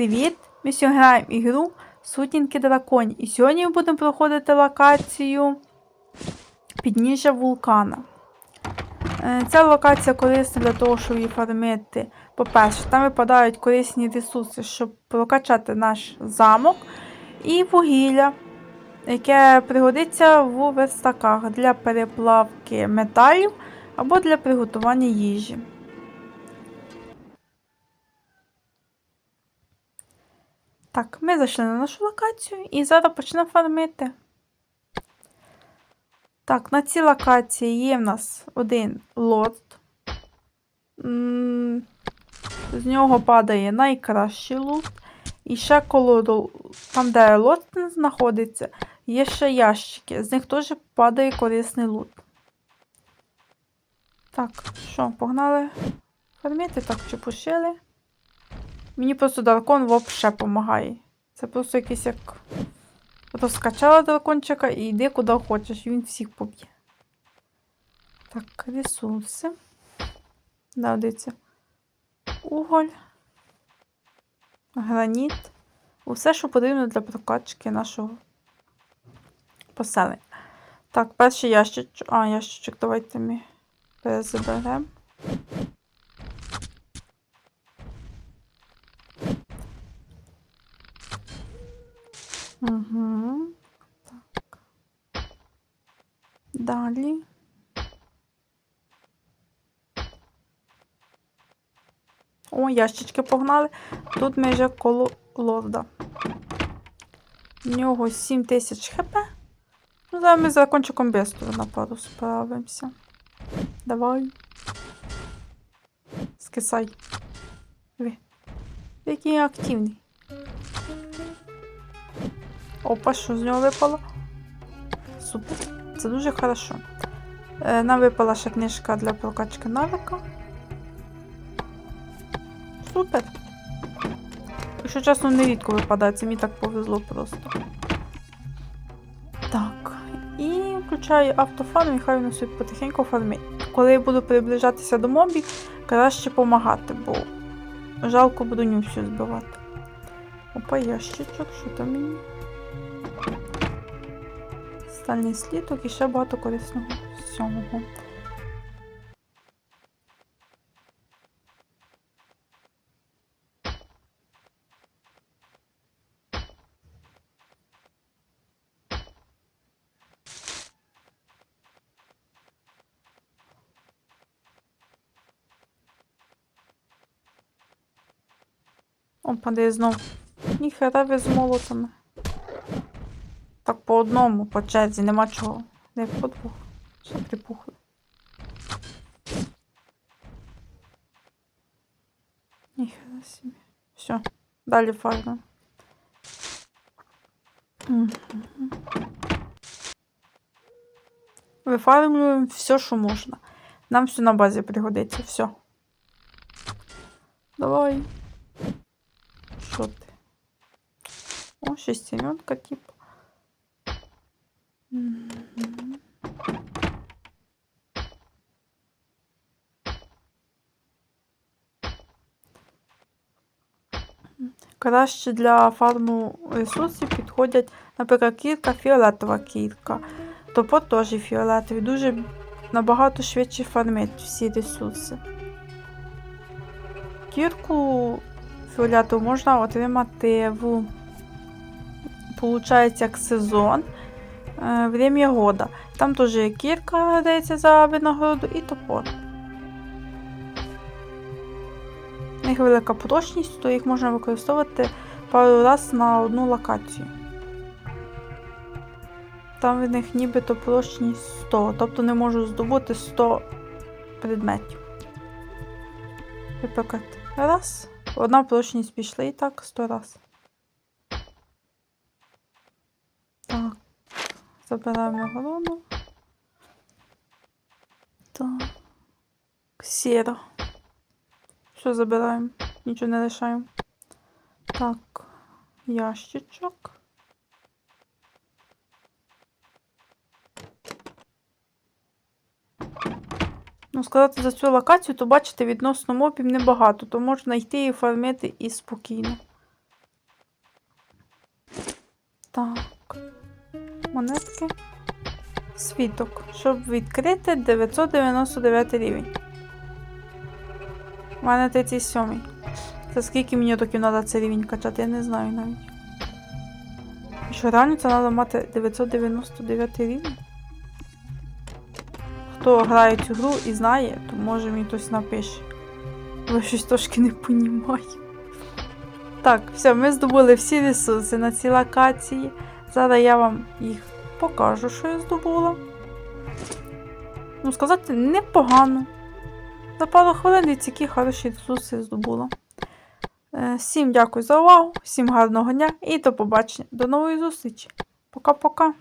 привіт! Ми сьогодні граємо ігру Сутінки драконів. І сьогодні ми будемо проходити локацію підніжжя вулкана. Е, Ця локація корисна для того, щоб її фармити. По-перше, там випадають корисні ресурси, щоб прокачати наш замок і вугілля, яке пригодиться в верстаках для переплавки металів або для приготування їжі. Так, ми зайшли на нашу локацію і зараз почнемо фармити. Так, на цій локації є в нас один лот. З нього падає найкращий лут. І ще коло там, де лот знаходиться, є ще ящики. З них теж падає корисний лут. Так, що, погнали фармити? Так, чепушили. Мені просто дракон взагалі допомагає. Це просто якийсь як. Розкачала дракончика і йди куди хочеш, він всіх поб'є. Так, ресурси. Дивіться. Уголь. Граніт. Усе, що потрібно для прокачки нашого поселення. Так, перший ящичок. А, ящичок, давайте ми перезаберемо. Угу. Так. Далі. О, ящички погнали. Тут ми вже коло лорда. У нього 7 тисяч хп. Ну, зараз ми з закончиком бестру на пару справимося. Давай. Скисай. Ви. Який активний. Опа, що з нього випало? Супер. Це дуже хорошо. Е, нам випала ще книжка для прокачки навика. Супер. Якщо чесно, не рідко випадає, це мені так повезло просто. Так. І включаю автофарм, і хай воно собі потихеньку фармить. Коли я буду приближатися до мобів, краще допомагати, бо жалко броню всю збивати. Опа, ящичок, що там мені? Стальний слідок і ще багато корисного всього. Опа, де знов. Ніхера ви з молотами. Так по одному, по черзі, нема чого. Не по двох. Все припухли. Ніхера собі. Все, далі фармимо. Вифармлюємо все, що можна. Нам все на базі пригодиться, все. Давай. Що ти? О, шестеренка, типу. Краще для фарму ресурсів підходять, наприклад, кірка, фіолетова кірка. Топор теж фіолетовий. Дуже набагато швидше фармить всі ресурси. Кірку фіолетову можна отримати в, получається, як сезон. Е, Время года. Там теж є кірка дається за винагороду і топор. У них велика прочність, то їх можна використовувати пару раз на одну локацію. Там в них нібито прочність 100, тобто не можу здобути 100 предметів. Наприклад, раз. Одна прочність пішла і так 100 раз. Так. Забираємо нагороду. Так. Сіра. Все забираємо. Нічого не лишаємо. Так. Ящичок. Ну, сказати за цю локацію, то бачите, відносно мобів небагато, то можна йти і фармити і спокійно. Світок. Щоб відкрити 999 рівень. У мене 37. Це скільки мені токів треба цей рівень качати, я не знаю навіть. Що реально це треба мати 999 рівень? Хто грає цю гру і знає, то може мені хтось напише. Але щось трошки не понімаю. Так, все, ми здобули всі ресурси на цій локації. Зараз я вам їх покажу, що я здобула. Ну, сказати, непогано. За пару хвилин і які хороші ресурси здобула. Е, Всім дякую за увагу, всім гарного дня і до побачення. До нової зустрічі. Пока-пока.